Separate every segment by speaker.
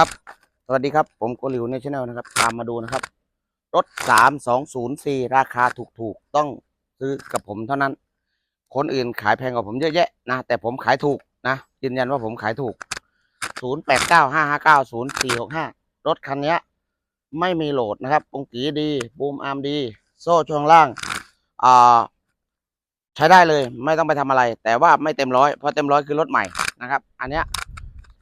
Speaker 1: ครับสวัสดีครับผมโกลิวในช anel นะครับตามมาดูนะครับ รถสามสองศูนย์สี่ราคาถูกๆ ต้องซื้อกับผมเท่านั้น คนอื่นขายแพงกว่าผมเยอะแยะนะ แต่ผมขายถูกนะยืนยันว่าผมขายถูกศูนย์แปดเก้าห้าห้าเก้าศูนย์สี่หกห้ารถคันนี้ไม่มีโหลดนะครับปงกีดี บูมอาร์มดี โซ่ช่วงล่างอ่าใช้ได้เลยไม่ต้องไปทำอะไร แต่ว่าไม่เต็มร้อยเพราะเต็มร้อยคือรถใหม่นะครับ อันเนี้ย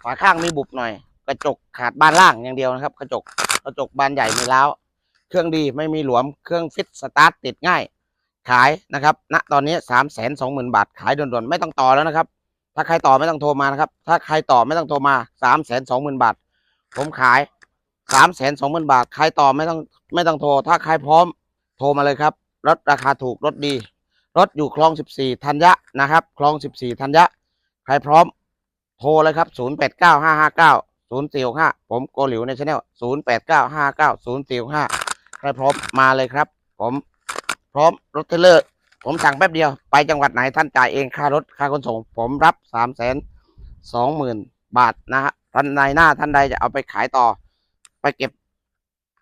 Speaker 1: ฝาข้างมีบุบหน่อย กระจกขาดบานล่างอย่างเดียวนะครับ กระจกกระจกบานใหญ่ไม่ล้าวเครื่องดีไม่มีหลวมเครื่องฟิตสตาร์ทติดง่าย ขายนะครับณนะตอนนี้สามแสนสองหมื่นบาทขายด่วนๆไม่ต้องต่อแล้วนะครับ ถ้าใครต่อไม่ต้องโทรมานะครับ ถ้าใครต่อไม่ต้องโทรมาสามแสนสองหมื่นบาท ผมขายสามแสนสองหมื่นบาท ใครต่อไม่ต้องไม่ต้องโทร ถ้าใครพร้อมโทรมาเลยครับรถราคาถูกรถดีรถอยู่คลองสิบสี่ธัญญะนะครับ คลองสิบสี่ธัญญะ ใครพร้อม โทรเลยครับศูนย์แปดเก้าห้าห้าเก้า ศูนย์สี่หกห้าผมโกหลิวในช anel ศูนย์แปดเก้าห้าเก้าศูนย์สี่หกห้าใครพร้อมมาเลยครับ ผมพร้อมรถเทรเลอร์ ผมสั่งแป๊บเดียว ไปจังหวัดไหนท่านจ่ายเองค่ารถค่าขนส่ง ผมรับสามแสนสองหมื่นบาทนะฮะท่านในหน้าท่านใดจะเอาไปขายต่อ ไปเก็บ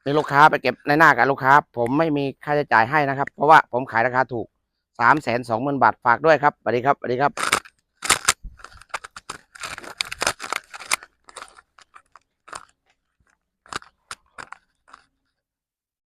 Speaker 1: ในลูกค้าไปเก็บในหน้ากับลูกค้า ผมไม่มีค่าใช้จ่ายให้นะครับ เพราะว่าผมขายราคาถูกสามแสนสองหมื่นบาทฝากด้วยครับสวัสดีครับสวัสดีครับ